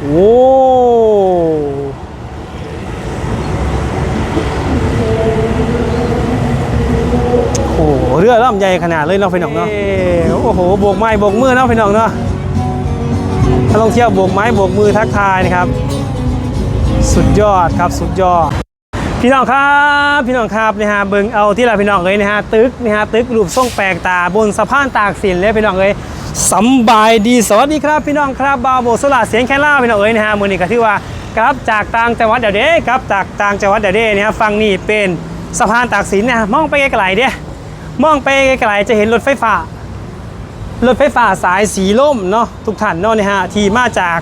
โอ้โอ้เรือลำใหญ่ขนาดเลยเนาะพี่น้องเนาะโอ้โหโบกไม้โบกมือเนาะพี่น้องเนาะถ้าลองเที่ยวโบกไม้โบกมือทักทายนะครับ สุดยอดครับสุดยอด พี่น้องครับพี่น้องครับนะฮะเบิ่งเอาที่เราพี่น้องเลยนะฮะตึกนะฮะตึกรูปทรงแปลกตาบนสะพานตากสินเลยพี่น้องเลยสบายดีสวัสดีครับ พี่น้องครับบาวโบสลาเสียงแค่ล่าพี่น้องเอ้ยนะฮะมือนี้ก็ที่ว่ากลับจากต่างจังหวัดเดี๋ยวเด้ครับจากต่างจังหวัดเดี๋ยวเด้นะฮะฟังนี่เป็นสะพานตากสินนะฮะมองไปไกลๆเด้มองไปไกลๆจะเห็นรถไฟฟ้ารถไฟฟ้าสายสีล่มเนาะทุกท่านเนาะนะฮะที่มาจาก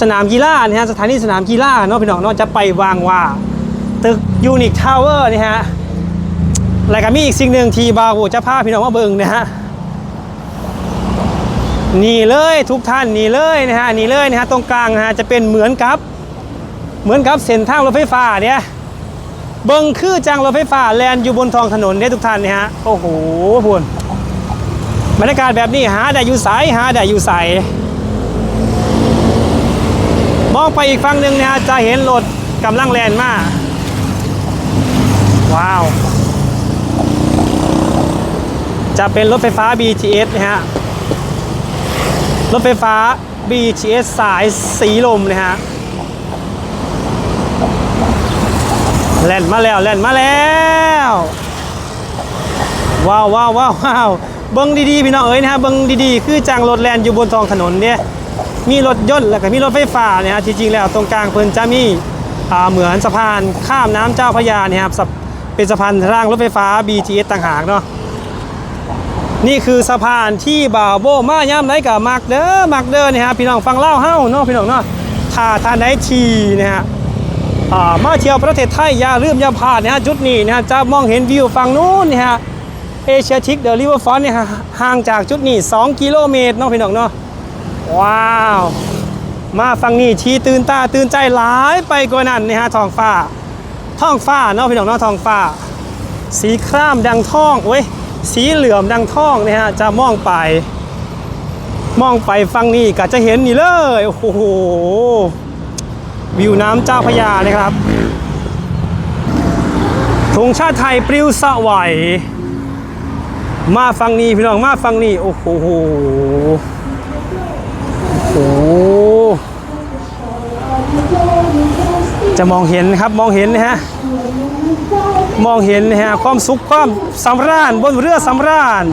สนามกีฬานะฮะสถานีสนามกีฬาเนาะพี่น้องเนาะจะไปวางว่า ตึกยูนิคทาวเวอร์นี่ฮะแล้วก็มีอีกสิ่งหนึ่งที่บาวโวจะพาพี่น้องมาเบิ่งนะฮะนี่เลยทุกท่านนี่เลยนะฮะนี่เลยนะฮะตรงกลางนะฮะจะเป็นเหมือนกับ เหมือนกับเส้นทางรถไฟฟ้าเนี่ยเบิ่งคือจังรถไฟฟ้าแลนอยู่บนท้องถนนเนี่ยทุกท่านนี่ฮะโอ้โหพูนบรรยากาศแบบนี้หาได้อยู่ใสหาได้อยู่ใสมองไปอีกฝั่งหนึ่งนะฮะจะเห็นรถกำลังแลนมา ว้าว จะเป็นรถไฟฟ้า BTS นะฮะ รถไฟฟ้า BTS สายสีลมนะฮะแล่นมาแล้วแล่นมาแล้วว้าวว้าวว้าวว้าวเบิ้งดีๆพี่น้องเอ๋ยนะฮะเบิ้งดีๆ คือจังรถแลนอยู่บนท้องถนนเนี่ยมีรถยนต์แล้วก็มีรถไฟฟ้าเนี่ยฮะจริงๆแล้วตรงกลางเพิ่นจะมีเหมือนสะพานข้ามน้ำเจ้าพระยาเนี่ยครับสะ เป็นสะพานรางรถไฟฟ้า BTS ต่างหากเนาะนี่คือสะพานที่บ่าวโบมาย่ำไรกับมักเด้อมักเด้อเนี่ยฮะพี่น้องฟังเล่าเฮ้าเนาะพี่น้องเนาะถ้าท่านได้ทีนะฮะมาเที่ยวประเทศไทยอย่าลืมอย่าพลาดนะฮะจุดนี้นะฮะจะมองเห็นวิวฝั่งนู้นนี่ฮะเอเชียทิกเดอะริเวอร์ฟอนเนี่ยฮะห่างจากจุดนี้ 2 กิโลเมตรเนาะพี่น้องเนาะว้าว มาฝั่งนี้ชีตื่นตาตื่นใจหลายไปกว่านั้นนี่ฮะท้องฟ้า ท้องฟ้าเนาะพี่น้องเนาะท้องฟ้า สีครามดังท่องเว้ยสีเหลือมดังท่องเนี่ยฮะจะมองไป มองไปฝั่งนี้ก็จะเห็นนี่เลยโอ้โหวิวน้ำเจ้าพยานะครับธงชาติไทยปลิวสวัยมาฟังนี้พี่น้องมาฟังนี้โอ้โห จะมองเห็นครับมองเห็นนะฮะมองเห็นนะฮะความสุขความสำราญบนเรือสำราญ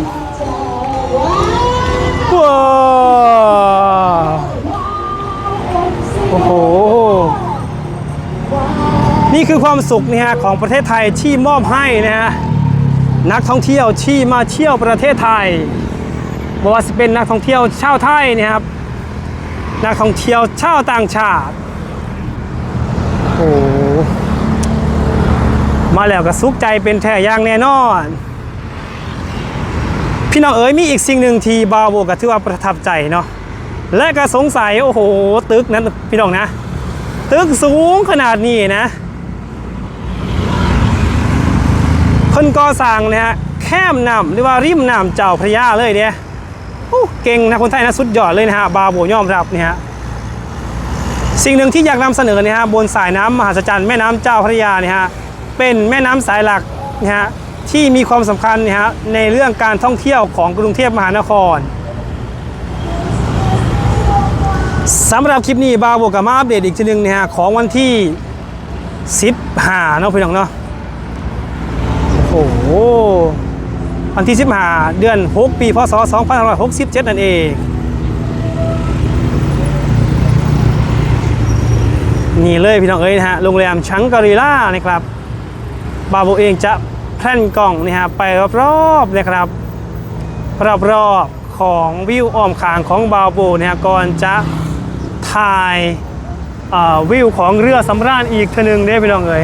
ว้าวโอ้โหนี่คือความสุขนะฮะของประเทศไทยที่มอบให้นะฮะนักท่องเที่ยวที่มาเที่ยวประเทศไทยบอกว่าจะเป็นนักท่องเที่ยวชาวไทยนะครับนักท่องเที่ยวชาวต่างชาติ มาแล้วก็สุขใจเป็นแท้อย่างแน่นอน พี่น้องเอ๋ยมีอีกสิ่งหนึ่งที่บาโบก็ถือว่าประทับใจเนาะและก็สงสัยโอ้โห ตึกนั้นพี่น้องนะ ตึกสูงขนาดนี้นะเพิ่นก่อสร้างนะฮะแคมนำหรือว่าริมนำเจ้าพระยาเลยเนี่ยโอ้เก่งนะคนไทยนะสุดยอดเลยนะฮะบาโบยอมรับเนี่ยฮะ สิ่งหนึ่งที่อยากนำเสนอเนี่ยฮะบนสายน้ำมหาศจรรย์แม่น้ำเจ้าพระยาเนี่ยฮะเป็นแม่น้ำสายหลักนะฮะที่มีความสำคัญเนี่ยฮะในเรื่องการท่องเที่ยวของกรุงเทพมหานครสำหรับคลิปนี้บาวบวกกับมาอัปเดตอีกทีหนึ่งนะฮะของวันที่15เนาะพี่น้องเนาะโอ้โหวันที่15เดือน 6 ปีพศ2567 นั่นเอง นี่เลยพี่น้องเอ้ยนะฮะโรงแรมชังกรีล่านะครับบาโบเองจะแพล่นกล่องนะฮะไปรอบๆนะครับรอบๆของวิวอ้อมคางของบาโบนะฮะก่อนจะถ่ายวิวของเรือสำราญอีกทอหนึงเด้พี่น้องเอ้ย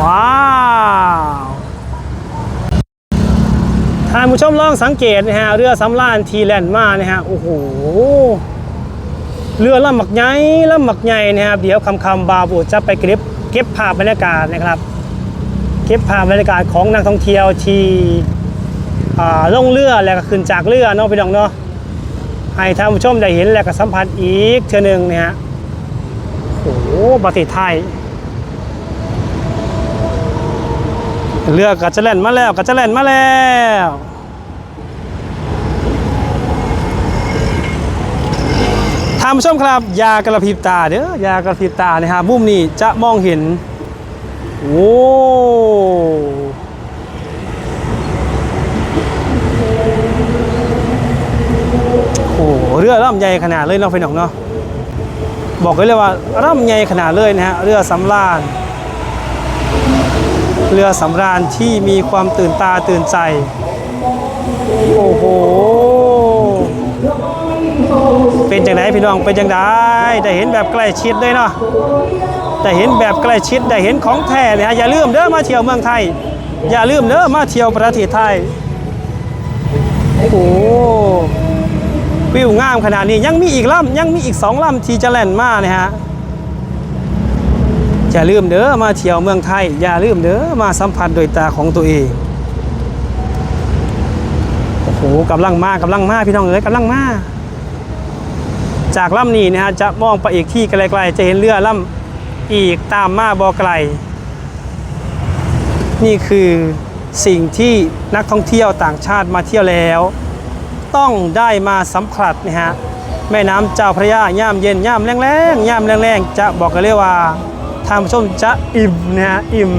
ว้าวท่านผู้ชมลองสังเกตนะฮะเรือสำราญทีแลนด์มานะฮะโอ้โห เรือลำหมักใหญ่ลำหมักใหญ่นะครับ เดี๋ยวคำคำบาบูจะไปเก็บเก็บภาพบรรยากาศนะครับ เก็บภาพบรรยากาศของนักท่องเที่ยวที่อ่าลงเรือแล้วก็ขึ้นจากเรือเนาะพี่น้องเนาะให้ท่านผู้ชมได้เห็นแล้วก็สัมผัสอีกเทื่อนึงเนี่ยฮะประเทศไทยเรือกัจจะแล่นมาแล้วกัจจะแล่นมาแล้วานผู้ชมครับยากระพริบตาเด้อยากระพริบตานะครับมุมนี้จะมองเห็นโอ้โหเรือลำใหญ่ขนาดเลยเนาะพี่น้องเนาะบอกเลยว่าลำใหญ่ขนาดเลยนะฮะเรือสำราญเรือสำราญที่มีความตื่นตาตื่นใจ โอ้โห เป็นจังไดพี่น้องเป็นจังไดได้เห็นแบบใกล้ชิดเลยเนาะได้เห็นแบบใกล้ชิดได้เห็นของแท้เนี่ยฮะอย่าลืมเด้อมาเที่ยวเมืองไทย อย่าลืมเด้อมาเที่ยวประเทศไทยโอ้โหวิวงามขนาดนี้ยังมีอีกลำยังมีอีกสองลำที่จะแล่นมาเนี่ยฮะอย่าลืมเด้อมาเที่ยวเมืองไทย อย่าลืมเด้อมาสัมผัสโดยตาของตัวเองโอ้โหกำลังมากกำลังมาพี่น้องเอ๋ยกำลังมา จากลำนี้นะฮะจะมองไปอีกที่ไกลๆจะเห็นเรือลำอีกตามมาบอไกล นี่คือสิ่งที่นักท่องเที่ยวต่างชาติมาเที่ยวแล้ว ต้องได้มาสัมผัสนะฮะแม่น้ำเจ้าพระยาย่ามเย็นย่ามแรงๆย่ามแรงๆจะบอกกันเลยว่าทางผู้ชมจะอิ่มนะฮะอิ่ม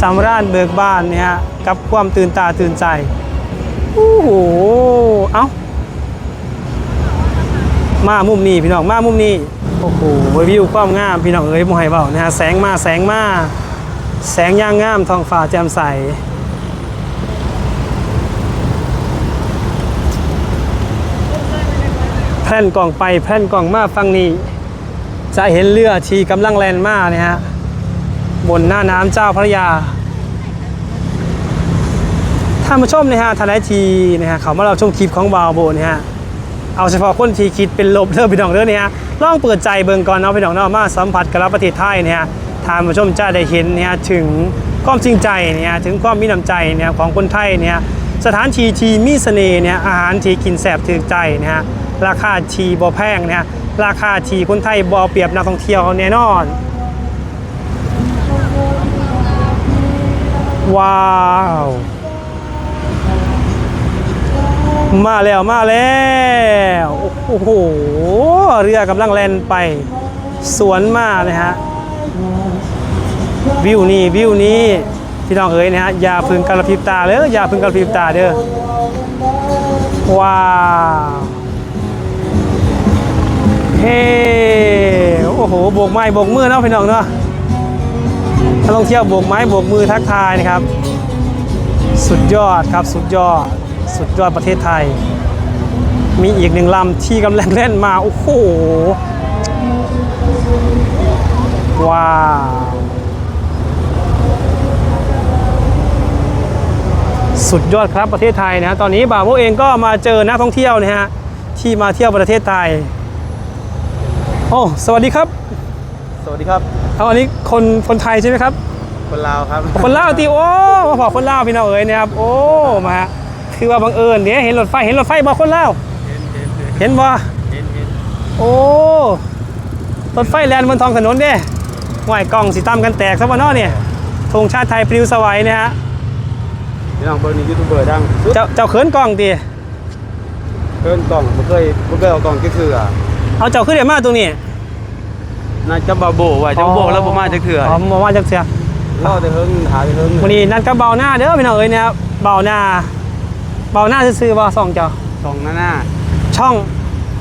สำราญเบิกบานเนี่ยฮะกับความตื่นตาตื่นใจโอ้โหเอ้า มามุมนี้พี่น้องมามุมนี้โอ้โหวิวความงามพี่น้องเอ้ยมให้เบานะฮะแสงมาแสงมาแสงย่างงามท้องฟ้าแจ่มใสแพร่นกล่องไปแพร่นกล่องมาฟังนี้ จะเห็นเรือที่กำลังแลนมาเนี่ยฮะบนหน้าน้ำเจ้าพระยาท่านผู้ชมนะฮะทนายทีนะฮะเขามาเราชมคลิปของบาวโบนี่ฮะ เอาเฉพาะคนที่คิดเป็นลบเด้อพี่น้องเด้อเนี่ยฮะลองเปิดใจเบิ่งก่อนเนาะพี่น้องเนาะมาสัมผัสกับประเทศไทยเนี่ยท่านผู้ชมจะได้เห็นเนี่ยถึงความจริงใจเนี่ยถึงความมีน้ำใจเนี่ยของคนไทยเนี่ยสถานที่ที่มีเสน่ห์เนี่ยอาหารที่กินแสบถึงใจเนี่ยฮะราคาทีบ่แพงเนี่ยฮะราคาทีคนไทยบ่เปรียบนักท่องเที่ยวแน่นอน ว้าว มาแล้วมาแล้วโอ้โหเรือกำลังแล่นไป สวนมาเลยฮะวิวนี้วิวนี้พี่น้องเอ๋ยนะฮะอย่าพึงกระพริบตาเลยอย่าพึงกระพริบตาเด้อว้าวเฮ้โอ้โหโบกไม้โบกมือเนาะพี่น้องเนาะถ้าลองเที่ยวโบกไม้โบกมือทักทายนะครับ สุดยอดครับสุดยอด สุดยอดประเทศไทย มีอีกหนึ่งลำที่กำลังเล่นมา โอ้โห ว้าวสุดยอดครับประเทศไทยนะฮะตอนนี้บ่าวโมเองก็มาเจอนักท่องเที่ยวนะฮะที่มาเที่ยวประเทศไทยโอ้สวัสดีครับสวัสดีครับเอาอันนี้คนคนไทยใช่ไหมครับ คนลาวครับ คนลาวตีโอ้มาพอคนลาวพี่น้องเอ๋ยนะครับโอ้มาฮะ คือว่าบังเอิญเนี่ยเห็นรถไฟเห็นรถไฟบ่คนลาวเห็นเห็นเห็นเห็นบ่เห็นเห็นโอ้รถไฟแลนบนท้องถนนเด้ห่วยกล่องสีตามกันแตกซะบ่เนาะเนี่ยธงชาติไทยปลิวสวัยเนี่ยฮะพี่น้องเบอร์นี้ยูทูบเบอร์ดังสุดเจ้าเจ้าเขินกล่องตีเกินกล่องบ่เคยบ่เคยเอากล่องก็คืออะเอาเจ้าขึ้นเดี๋ยวมาตรงนี้น่าจะบาโบว่าจะโบแล้วบ่มาจะเถื่ออ๋อมาว่าจักเสียรอแต่เฮิงหาแต่เฮิงวันนี้นัดกับเบาหน้าเด้อพี่น้องเอ๋ยนะครับเบาหน้า เบาหน้าซื่อๆบ่สองเจ้าสองหน้าหน้า ช่อง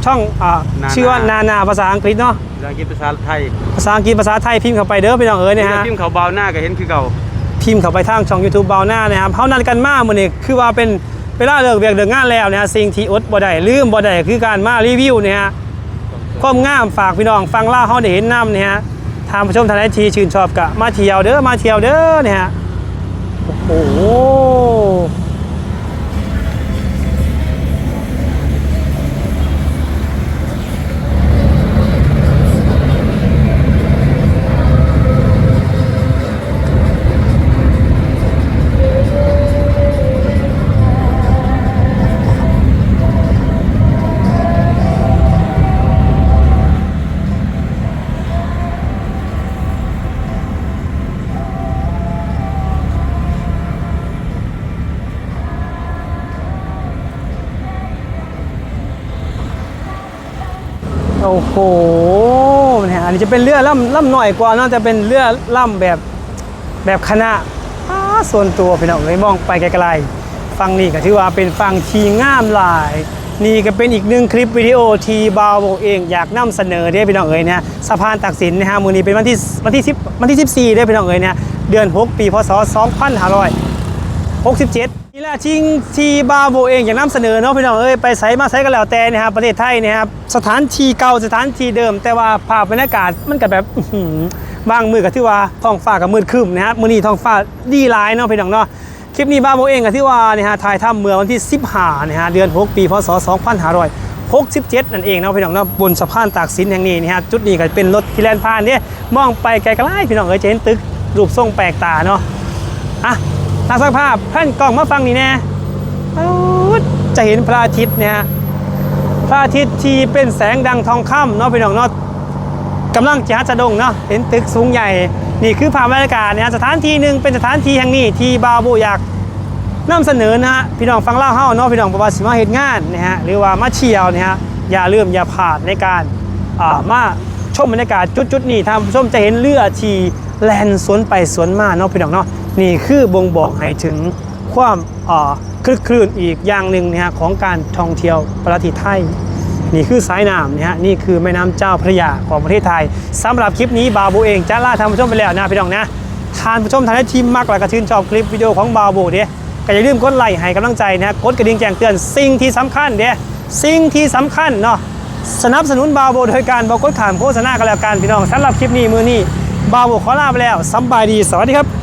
ช่องอ่านานา ชื่อว่านานาภาษาอังกฤษเนาะเรื่องกินภาษาไทยภาษาอังกฤษภาษาไทยพิมพ์เข้าไปเด้อพี่น้องเอ๋ยนะฮะ พิมพ์เขาเบาหน้าก็เห็นคือเก่า พิมพ์เข้าไปทางช่อง YouTube เบาหน้านะครับเขานัดกันมามื้อนี้คือว่าเป็นเวลาเลิกเวียกเลิกงานแล้วนะฮะสิ่งที่อดบ่ได้ลืมบ่ได้คือการมารีวิวเนี่ยฮะความงามฝากพี่น้องฟังเล่าเฮาได้เห็นนำเนี่ยฮะทางผู้ชมทางไอทีชื่นชอบกะมาเที่ยวเด้อมาเที่ยวเด้อเนี่ยฮะโอ้โห นี้จะเป็นเรือล่ำล่ำหน่อยกว่าเนาจะเป็นเรือล่ำแบบแบบคณะส่วนตัวพี่น้องเลยมองไปไกลๆฟังนี่ก็ถือว่าเป็นฟังทีงามหลาย นี่ก็เป็นอีกหนึ่งคลิปวิดีโอที่บาวโบเองอยากนำเสนอเด้พี่น้องเอ๋ยนะสะพานตักสินนะฮะมือนี้เป็นวันที่วันที่10วันที่14เด้พี่น้องเอ๋ยนะเดือน6ปีพศ2567นี่แหละจ ริงทีบาโบเองอยากนำเสนอเนาะพี่น้องเอ้ยไปใส่มาใส่กันแล้วแต่นะครับประเทศไทยเนะครับสถานที่เก่าสถานที่เดิม แต่ว่าภาพบรรยากาศมันก็แบบบางมือก็ที่ว่าท้องฟ้ากับมืดครึ้มนะครับมือนี้ท้องฟ้าดีหลายเนาะพี่น้องเนาะคลิปนี้บ้าโบเองกับที่ว่าเนี่ยฮะถ่ายทำเมื่อวันที่ 15นะฮะเดือน 6 ปีพศ 2567 นั่นเองเนาะพี่น้องเนาะบนสะพานตากสินแห่งนี้นะฮะจุดนี้ก็เป็นรถที่แล่นผ่านเนี่ยมองไปไกลๆพี่น้องเอ้ยจะเห็นตึกรูปทรงแปลกตาเนาะอะ ตาสักภาพแผ่นกล้องมาฟังนี่แน่จะเห็นพระอาทิตย์เนี่ยพระอาทิตย์ที่เป็นแสงดังทองคำเนาะพี่น้องเนาะกำลังจะจะดงเนาะเป็นตึกสูงใหญ่ นี่คือภาพบรรยากาศเนี่ยสถานที่หนึ่งเป็นสถานที่แห่งนี้ที่บาวโบอยากนำเสนอนะฮะพี่น้องฟังเล่าเฮาเนาะพี่น้องประวัติสิมาเหตุงานนะฮะหรือว่ามาเที่ยวเนี่ยฮะอย่าลืมอย่าพลาดในการมาชมบรรยากาศจุดๆนี้ท่านผู้ชมจะเห็นเรือที่แล่นสวนไปสวนมาเนาะพี่น้องเนาะ นี่คือบ่งบอกให้ถึงความคลึกคลื่นอีกอย่างหนึ่งนะฮะของการท่องเที่ยวประเทศไทย นี่คือสายน้ำนะฮะนี่คือแม่น้ำเจ้าพระยาของประเทศไทยสำหรับคลิปนี้บาโบเองจะลาท่านผู้ชมไปแล้วนะพี่น้องนะท่านผู้ชมทางได้ทีมมากและก็ชื่นชอบคลิปวิดีโอของบาโบเด้ก็อย่าลืมกดไลค์ให้กำลังใจนะกดกระดิ่งแจ้งเตือนสิ่งที่สำคัญเด้สิ่งที่สำคัญเนาะสนับสนุนบาโบโดยการบอกกดขามโฆษณากันแล้วกันพี่น้องสำหรับคลิปนี้มือนี้บาโบขอลาไปแล้วสบายดีสวัสดีครับ